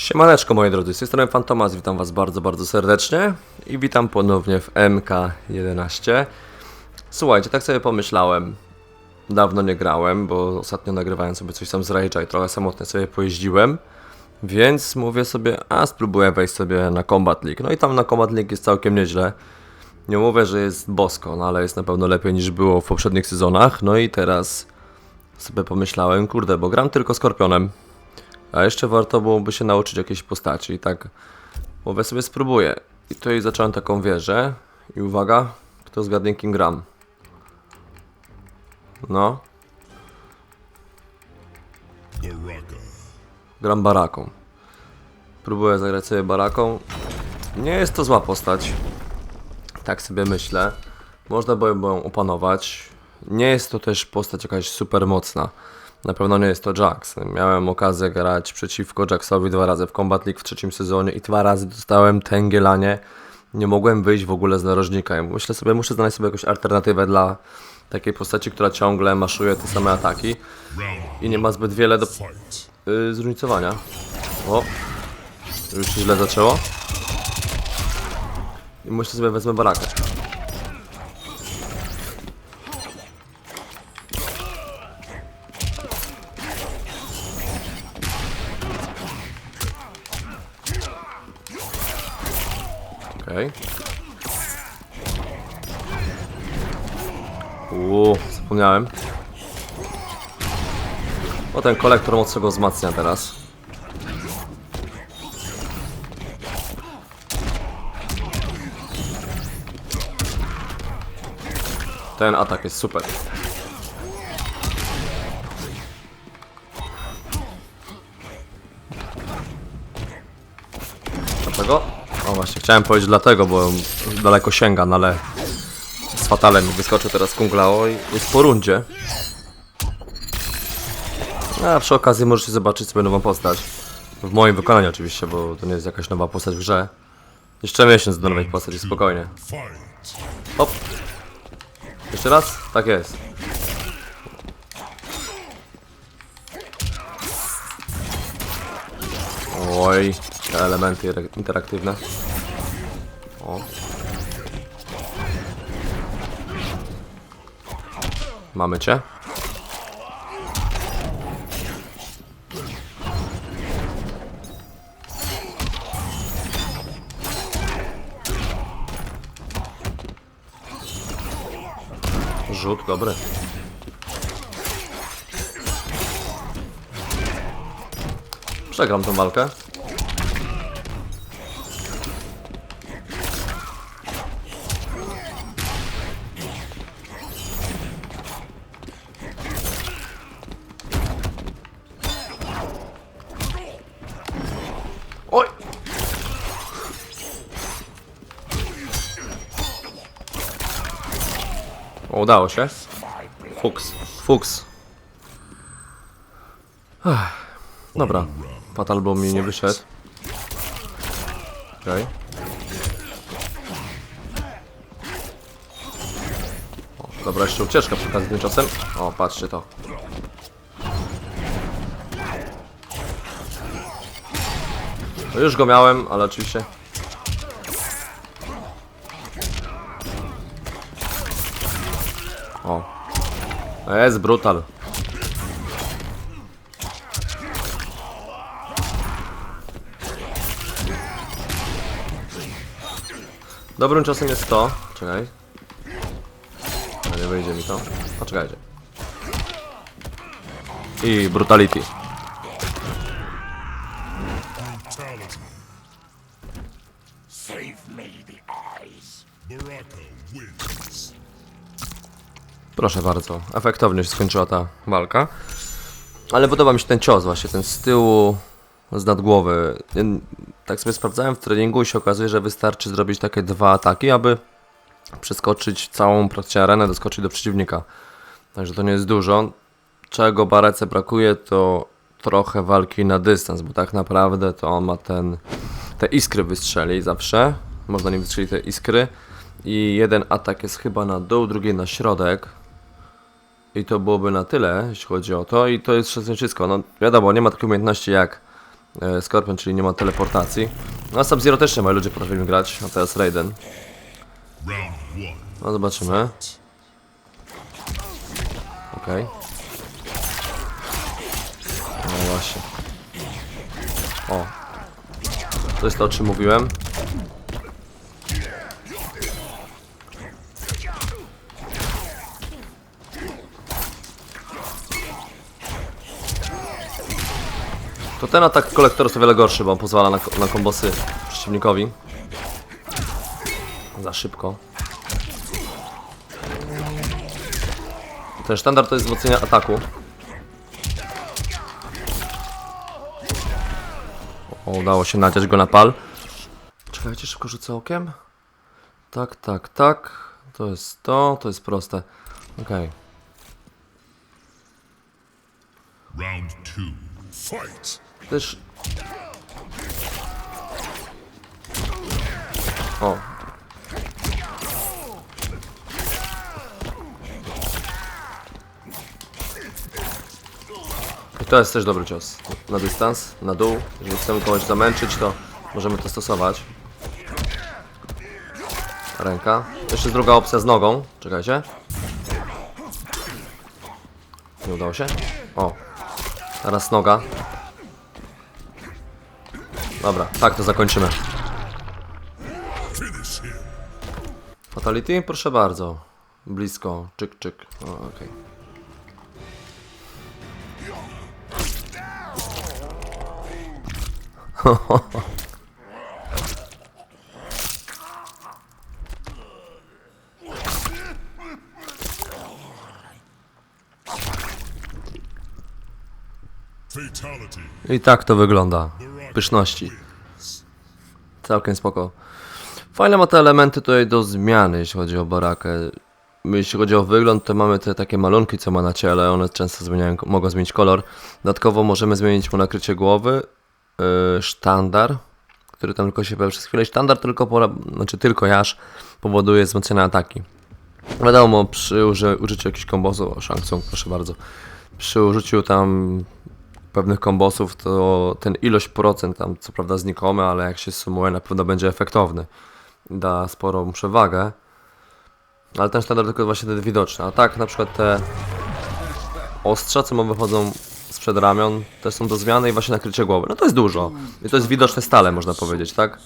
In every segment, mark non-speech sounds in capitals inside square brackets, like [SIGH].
Siemaneczko moi drodzy, z tej strony Fantomas, witam was bardzo, bardzo serdecznie i witam ponownie w MK11 Słuchajcie, tak sobie pomyślałem, dawno nie grałem, bo ostatnio nagrywałem sobie coś tam z Rage'a i trochę samotnie sobie pojeździłem Więc mówię sobie, a spróbuję wejść sobie na Combat League. No i tam na Combat League jest całkiem nieźle. Nie mówię, że jest bosko, no ale jest na pewno lepiej niż było w poprzednich sezonach. No i teraz sobie pomyślałem, kurde, bo gram tylko Skorpionem a jeszcze warto byłoby się nauczyć jakiejś postaci. Tak mówię sobie spróbuję. I tutaj zacząłem taką wieżę. I uwaga, kto zgadnie kim gram. No. Gram baraką. Próbuję zagrać sobie baraką. Nie jest to zła postać. Tak sobie myślę. Można by ją opanować. Nie jest to też postać jakaś super mocna. Na pewno nie jest to Jax. Miałem okazję grać przeciwko Jaxowi dwa razy w Combat League w trzecim sezonie i dwa razy dostałem tęgielanie. Nie mogłem wyjść w ogóle z narożnika. Myślę sobie, muszę znaleźć sobie jakąś alternatywę dla takiej postaci, która ciągle maszuje te same ataki i nie ma zbyt wiele do yy, zróżnicowania. O, już się źle zaczęło. I myślę sobie, wezmę barakę. Okej. Uuu, zapomniałem. O, ten kolektor mocno go wzmacnia teraz. Ten atak jest super. Dlaczego? O właśnie, chciałem powiedzieć dlatego, bo daleko sięga, no ale fatalem wyskoczył teraz kunglao i jest po rundzie. A przy okazji możecie zobaczyć sobie nową postać. W moim wykonaniu oczywiście, bo to nie jest jakaś nowa postać w grze. Jeszcze miesiąc do nowej postaci, spokojnie. Hop. Jeszcze raz? Tak jest. Oj, te elementy interaktywne. O. Mamy cię. Rzut dobry. Przegram tą walkę. O, udało się. Fuks. Fuks. Ach, dobra. Fatal bo mi nie wyszedł. Okej. O, Dobra, jeszcze ucieczka przy okazji tymczasem. O, patrzcie to. No już go miałem, ale oczywiście. O. Jest brutal. Dobrym czasem jest to. Czekaj. Nie wyjdzie mi to. Poczekajcie. I brutality. Proszę bardzo, efektownie się skończyła ta walka. Ale podoba mi się ten cios właśnie, ten z tyłu, z nad głowy. Ym, Tak sobie sprawdzałem w treningu i się okazuje, że wystarczy zrobić takie dwa ataki, aby przeskoczyć całą praktycznie arenę, doskoczyć do przeciwnika. Także to nie jest dużo. Czego Barece brakuje, to trochę walki na dystans, bo tak naprawdę to on ma ten, te iskry wystrzeli zawsze. Można nim wystrzelić te iskry. I jeden atak jest chyba na dół, drugi na środek. I to byłoby na tyle, jeśli chodzi o to. I to jest wszystko. No wiadomo, nie ma takiej umiejętności jak E, Scorpion, czyli nie ma teleportacji. No a Sub-Zero też nie ma, ludzie potrafili grać, a teraz Raiden. No zobaczymy. Okej. No właśnie. O. To jest to, o czym mówiłem. To ten atak kolektor jest o wiele gorszy, bo on pozwala na, na kombosy przeciwnikowi. Za szybko. Ten sztandar to jest wzmocnienie ataku. O, udało się nadziać go na pal. Czekajcie, szybko rzucę okiem. Tak, tak, tak. To jest to, to jest proste. Okej. Round two. Fight! Też... O. I to jest też dobry cios. Na dystans, na dół. Jeżeli chcemy kogoś zamęczyć, to możemy to stosować. Ręka. Jeszcze druga opcja z nogą. Czekajcie. Nie udało się? O. Teraz noga. Dobra, tak to zakończymy. Fatality? Proszę bardzo. Blisko. Czyk, czyk. O, okej. [LAUGHS] Fatality. I tak to wygląda. Pyszności. Całkiem spoko. Fajne ma te elementy tutaj do zmiany, jeśli chodzi o barakę. Jeśli chodzi o wygląd, to mamy te takie malunki, co ma na ciele. One często zmieniają, mogą zmienić kolor. Dodatkowo możemy zmienić mu nakrycie głowy. Yy, sztandar, który tam tylko się pojawia przez chwilę. Sztandar tylko, pora, znaczy tylko jaż powoduje wzmocnione ataki. Wiadomo, przy uży, użyciu jakichś kombosów, o Shang Tsung, proszę bardzo, przy użyciu tam pewnych kombosów, to ten ilość procent tam co prawda znikomy, ale jak się sumuje na pewno będzie efektowny. Da sporą przewagę. Ale ten sztandar tylko właśnie wtedy widoczny. A tak na przykład te ostrza, co mu wychodzą sprzed ramion, te są do zmiany i właśnie nakrycie głowy. No to jest dużo. I to jest widoczne stale, można powiedzieć, tak?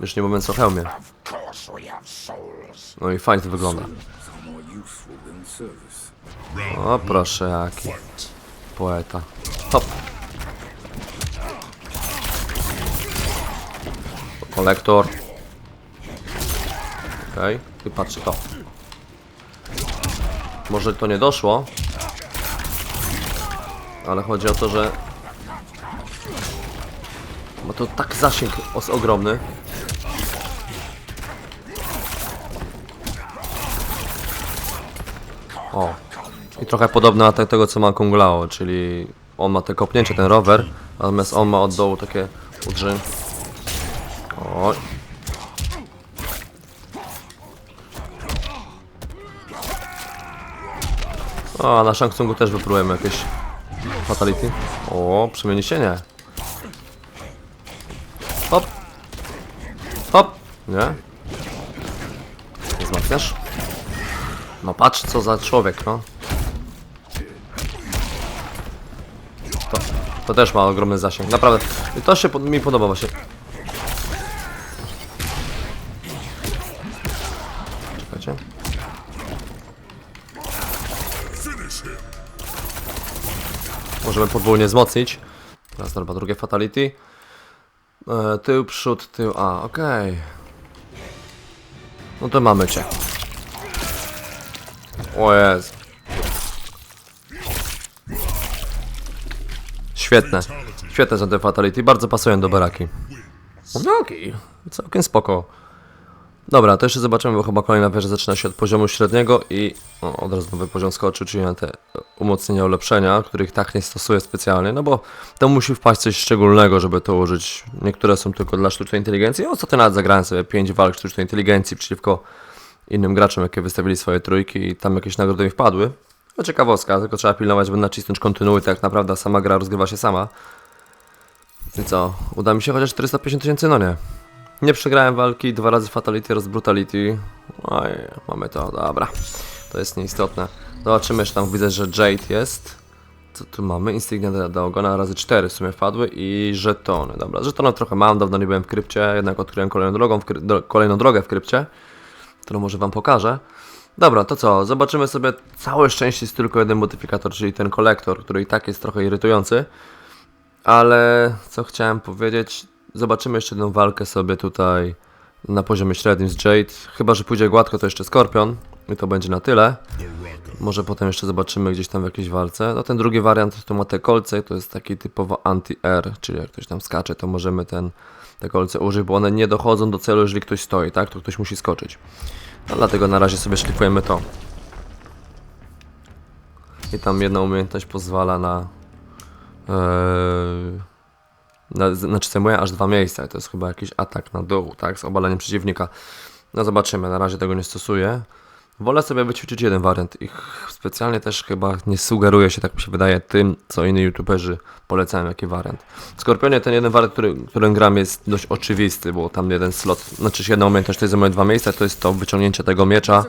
Już nie mówiąc o hełmie. No i fajnie to wygląda. O proszę, jaki poeta. Hop. Kolektor. Okej, i patrzcie to. Może to nie doszło. Ale chodzi o to, że... Bo to tak zasięg ogromny. O. I trochę podobne do tego, co ma Kung Lao, czyli on ma te kopnięcie, ten rower, natomiast on ma od dołu takie udrzy. Oj. O, na Shang Tsungu też wypróbujemy jakieś fatality. O, przemienienie. Hop. Hop. Nie. Nie wzmacniasz? No patrz co za człowiek, no. To, to też ma ogromny zasięg, naprawdę. To się mi podoba właśnie. Czekajcie. Możemy podwójnie wzmocnić. Teraz dobra, drugie fatality. E, tył, przód, tył. A, okej. No to mamy cię. O jest. Świetne. Świetne są te fatality. Bardzo pasują do baraki. No okej. Całkiem spoko. Dobra, to jeszcze zobaczymy, bo chyba kolejna wieża zaczyna się od poziomu średniego i o, od razu nowy poziom skoczy, czyli na te umocnienia, ulepszenia, których tak nie stosuję specjalnie, no bo to musi wpaść coś szczególnego, żeby to użyć. Niektóre są tylko dla sztucznej inteligencji. Ostatnio nawet zagrałem sobie 5 walk sztucznej inteligencji przeciwko innym graczom, jakie wystawili swoje trójki i tam jakieś nagrody mi wpadły. No ciekawostka, tylko trzeba pilnować, by nacisnąć kontynuuj, tak naprawdę sama gra rozgrywa się sama. I co? Uda mi się chociaż 450 tysięcy? No nie. Nie przegrałem walki, dwa razy Fatality oraz Brutality. Oj, mamy to, dobra. To jest nieistotne. Zobaczymy, jeszcze tam widzę, że Jade jest. Co tu mamy? Instygnia do ogona razy 4 w sumie wpadły i żetony. Dobra, żetony trochę mam, dawno nie byłem w krypcie, jednak odkryłem kolejną, drogą w kolejną drogę w krypcie, którą może wam pokażę. Dobra, to co? Zobaczymy sobie. Całe szczęście jest tylko jeden modyfikator, czyli ten kolektor, który i tak jest trochę irytujący. Ale co chciałem powiedzieć, zobaczymy jeszcze jedną walkę sobie tutaj na poziomie średnim z Jade. Chyba, że pójdzie gładko, to jeszcze Skorpion i to będzie na tyle. Może potem jeszcze zobaczymy gdzieś tam w jakiejś walce. No ten drugi wariant to ma te kolce, to jest taki typowo anti-air, czyli jak ktoś tam skacze, to możemy ten, te kolce użyć, bo one nie dochodzą do celu, jeżeli ktoś stoi, tak? To ktoś musi skoczyć. No dlatego na razie sobie szlifujemy to. I tam jedna umiejętność pozwala na Eee, na, znaczy zajmuje aż dwa miejsca to jest chyba jakiś atak na dół, tak? Z obaleniem przeciwnika. No zobaczymy, na razie tego nie stosuję. Wolę sobie wyćwiczyć jeden wariant i specjalnie też chyba nie sugeruję się, tak mi się wydaje, tym, co inni youtuberzy polecają, jaki wariant. W Skorpionie ten jeden wariant, który, którym gram jest dość oczywisty, bo tam jeden slot, znaczy jedna umiejętność to jest zajmuje dwa miejsca, to jest to wyciągnięcie tego miecza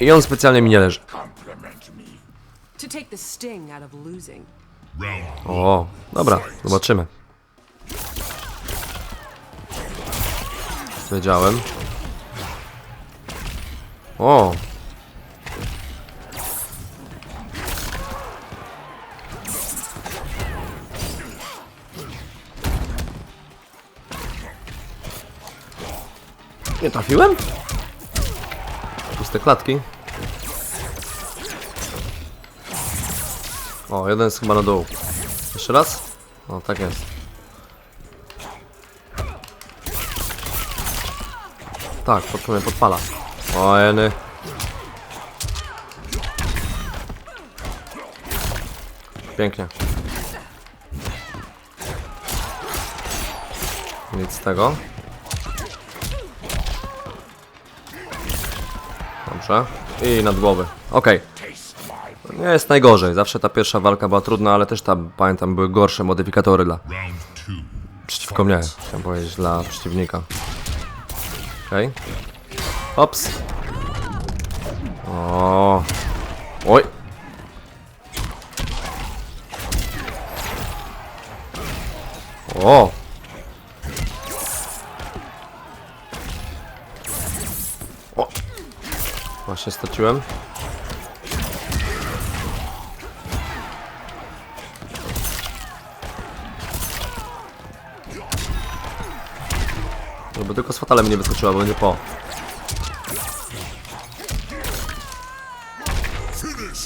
i on specjalnie mi nie leży. O, dobra, zobaczymy. Wiedziałem. O! Nie trafiłem? Puste klatki. O, jeden jest chyba na dół. Jeszcze raz? O, tak jest. Tak, mnie podpala. Jeny. Pięknie. Nic z tego. Dobrze. I nad głowy. Okej. Nie jest najgorzej. Zawsze ta pierwsza walka była trudna, ale też tam, pamiętam, były gorsze modyfikatory dla przeciwko mnie. Chciałem powiedzieć dla przeciwnika. Okej. Ops. O. Oj. O. O. Właśnie straciłem. Żeby tylko z fatalem nie wyskoczyła, bo będzie po.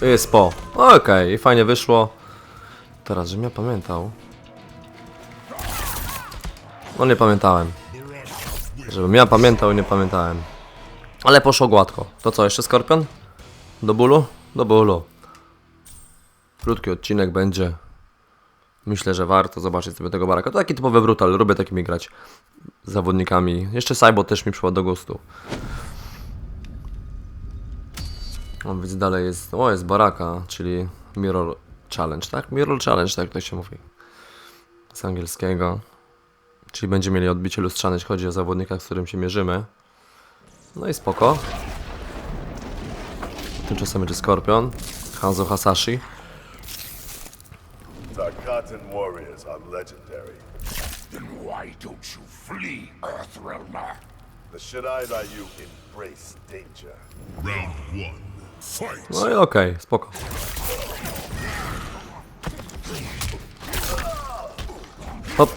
Jest po. Okej, i fajnie wyszło. Teraz, żebym ja pamiętał. No nie pamiętałem. Żebym ja pamiętał, nie pamiętałem. Ale poszło gładko. To co, jeszcze skorpion? Do bólu? Do bólu. Krótki odcinek będzie. Myślę, że warto zobaczyć sobie tego baraka. To taki typowy brutal, lubię takimi grać z zawodnikami. Jeszcze Cybo też mi przyszło do gustu. O, więc dalej jest, o jest baraka, czyli Mirror Challenge, tak? Mirror Challenge, tak to się mówi. Z angielskiego. Czyli będziemy mieli odbicie lustrzane, jeśli chodzi o zawodnika, z którym się mierzymy. No i spoko. Tymczasem będzie Skorpion, Hanzo Hasashi. Tarkatan warriors are legendary. Then why don't you flee, Earthrealmer? The Shadai Ryu embrace danger. Round one. No i okej, spoko. Hop,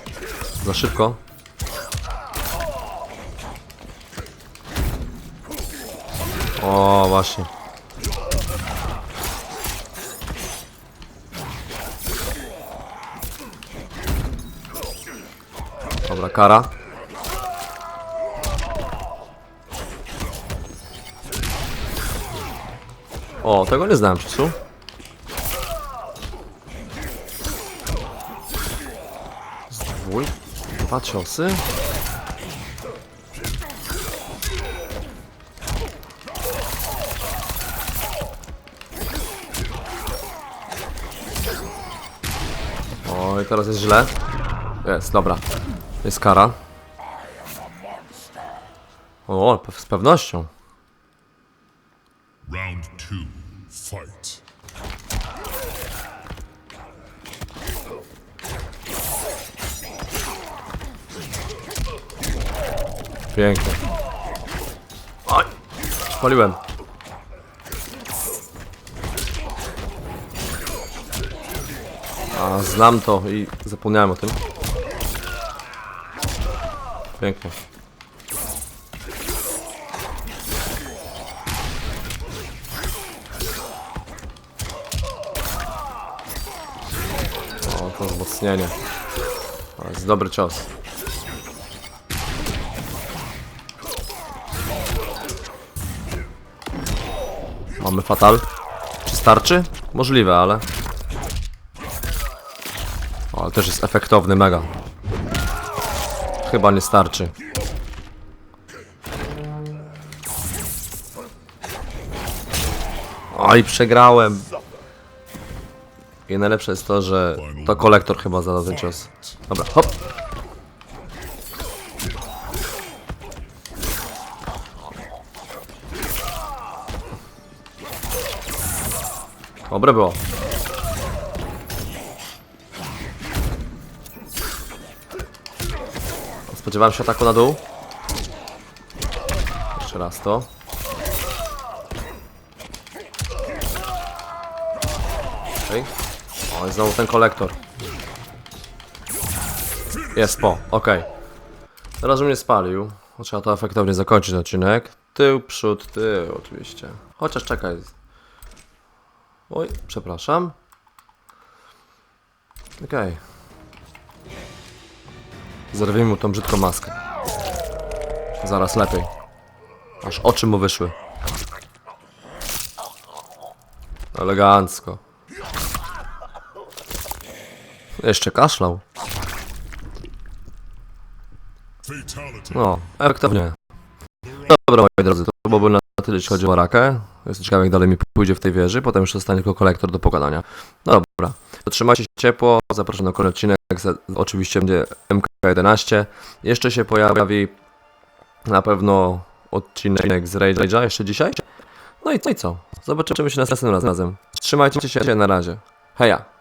za szybko. O, właśnie. Dobra, kara. O, tego nie znałem, Czysu. Zdwój. Dwa ciosy. Oj, teraz jest źle. Jest, dobra. Jest kara. O, z pewnością. Two, fight. Pięknie. Oj, spaliłem. A, znam to i zapomniałem o tym. Pięknie. To wzmocnienie. To jest dobry cios. Mamy fatal. Czy starczy? Możliwe, ale... O, ale też jest efektowny mega. Chyba nie starczy. Oj, przegrałem. I najlepsze jest to, że to kolektor chyba zada ten cios. Dobra, hop. Dobre było. Spodziewałem się ataku na dół. Jeszcze raz to. Okej. O, i znowu ten kolektor. Jest po, okej. Teraz, mnie spalił. Trzeba to efektownie zakończyć odcinek. Tył, przód, tył oczywiście. Chociaż czekaj. Oj, przepraszam. Okej. Zerwijmy mu tą brzydką maskę. Zaraz lepiej. Aż oczy mu wyszły. Elegancko. Jeszcze kaszlał. No, efektownie. Dobra, moi drodzy, to byłoby na tyle, jeśli chodzi o Arakę. Jestem ciekawy, jak dalej mi pójdzie w tej wieży. Potem już zostanie tylko kolektor do pogadania. No dobra, to trzymajcie się ciepło. Zapraszam na kolejny odcinek. Oczywiście będzie MK11. Jeszcze się pojawi na pewno odcinek z Rage'a jeszcze dzisiaj. No i co? i co? Zobaczymy się następnym razem. Trzymajcie się na razie. Heja!